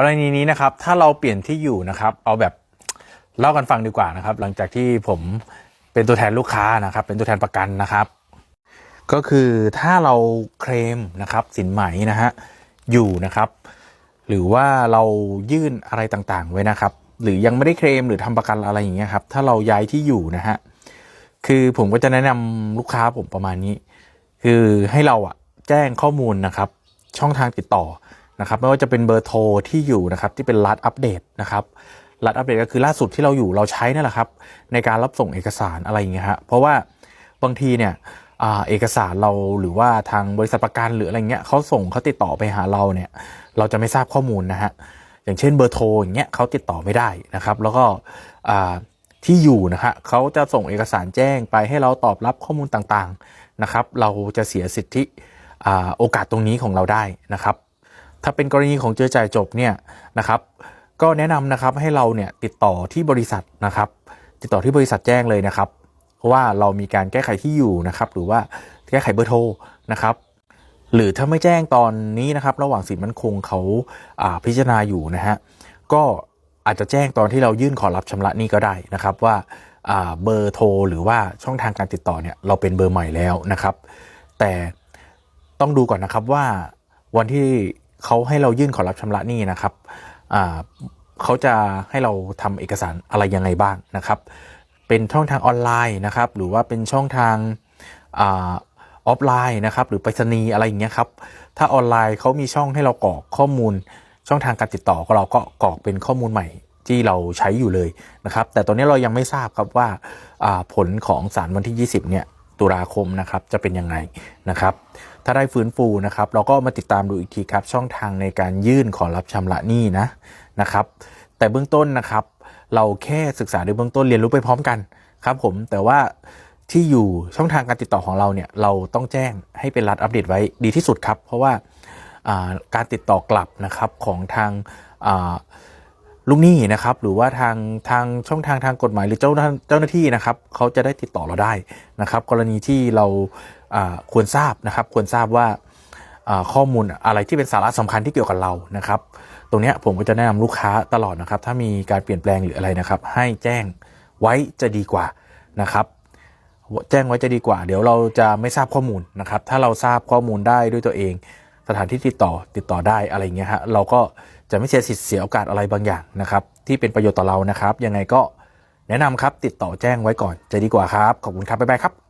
กรณีนี้นะครับ ถ้าเราเปลี่ยนที่อยู่นะครับ เอาแบบเล่ากันฟังดีกว่านะครับ หลังจากที่ผมเป็นตัวแทนลูกค้านะครับ เป็นตัวแทนประกันนะครับ ก็คือถ้าเราเคลมนะครับ สินไหมนะฮะอยู่นะครับ หรือว่าเรายื่นอะไรต่างๆ ไว้นะครับ หรือยังไม่ได้เคลมหรือทำประกันอะไรอย่างเงี้ยครับ ถ้าเราย้ายที่อยู่นะฮะคือผมก็จะแนะนำลูกค้าผมประมาณนี้ คือให้เราอะแจ้งข้อมูลนะครับ ช่องทางติดต่อ นะครับไม่ว่าจะเป็นเบอร์โทรที่อยู่นะครับที่เป็นรัดอัปเดตนะครับรัดอัปเดตก็คือล่าสุดที่เราอยู่เราใช้นั่นแหละครับ ในการรับส่งเอกสารอะไรอย่างเงี้ยฮะเพราะว่าบางทีเนี่ยอเอกสารเราหรือว่าทางบริษัทประกันหรืออะไรเงี้ยเขาส่งเขาติดต่อไปหาเราเนี่ยเราจะไม่ทราบข้อมูลนะฮะอย่างเช่นเบอร์โทรอย่างเงี้ยเขาติดต่อไม่ได้นะครับ แล้วก็ที่อยู่นะฮะเขาจะส่งเอกสารแจ้งไปให้เราตอบรับข้อมูลต่างๆนะครับ เราจะเสียสิทธิโอกาสตรงนี้ของเราได้นะครับ ถ้าเป็นกรณีของเจอจ่ายจบเนี่ยนะครับก็แนะนำนะครับให้เราเนี่ยติดต่อที่บริษัทนะครับ ติดต่อที่บริษัทแจ้งเลยนะครับว่าเรามีการแก้ไขที่อยู่นะครับหรือว่าแก้ไขเบอร์โทรนะครับหรือถ้าไม่แจ้งตอนนี้นะครับ ระหว่างสินมั่นคงเขาอ่าพิจารณาอยู่นะฮะก็อาจจะแจ้งตอนที่เรายื่นขอรับชำระนี้ก็ได้นะครับว่าอ่าเบอร์โทรหรือว่าช่องทางการติดต่อเนี่ยเราเป็นเบอร์ใหม่แล้วนะครับ แต่ต้องดูก่อนนะครับว่าวันที่ เขาให้เรายื่นขอรับชำระหนี้นะครับเขาจะให้เราทำเอกสารอะไรยังไงบ้างนะครับ เป็นช่องทางออนไลน์นะครับ หรือว่าเป็นช่องทางออฟไลน์นะครับ หรือไปรษณีย์อะไรอย่างเงี้ยครับ ถ้าออนไลน์เขามีช่องให้เรากรอกข้อมูล ช่องทางการติดต่อของเราก็กรอกเป็นข้อมูลใหม่ที่เราใช้อยู่เลยนะครับ แต่ตอนนี้เรายังไม่ทราบครับว่าอ่าผลของสารวันที่ 20 เนี่ย ตุลาคมนะครับจะเป็นยังไงนะครับถ้าได้ฟื้นฟูนะครับเราก็มาติดตามดูอีกทีครับช่องทางในการยื่นขอรับชำระหนี้นะนะครับแต่เบื้องต้นนะครับ เราแค่ศึกษาในเบื้องต้นเรียนรู้ไปพร้อมกันครับผมแต่ว่าที่อยู่ช่องทางการติดต่อของเราเนี่ยเราต้องแจ้งให้เป็นรัฐอัปเดตไว้ดีที่สุดครับ เพราะว่าการติดต่อกลับนะครับของทางา ลูกหนี้นะครับหรือว่าทางทางช่องทางทางกฎหมายหรือเจ้าเจ้าหน้าที่นะครับเขาจะได้ติดต่อเราได้นะครับ กรณีที่เราควรทราบนะครับ ควรทราบว่าข้อมูลอะไรที่เป็นสาระสำคัญที่เกี่ยวกับเรานะครับ ตรงนี้ผมก็จะแนะนำลูกค้าตลอดนะครับ ถ้ามีการเปลี่ยนแปลงหรืออะไรนะครับ ให้แจ้งไว้จะดีกว่านะครับ แจ้งไว้จะดีกว่า เดี๋ยวเราจะไม่ทราบข้อมูลนะครับ ถ้าเราทราบข้อมูลได้ด้วยตัวเอง สถานที่ติดต่อติดต่อได้อะไรเงี้ยฮะเราก็จะไม่เสียสิทธิ์เสียโอกาสอะไรบางอย่างนะครับ ที่เป็นประโยชน์ต่อเรานะครับ ยังไงก็แนะนำครับติดต่อแจ้งไว้ก่อนจะดีกว่าครับ ขอบคุณครับบ๊ายบายครับ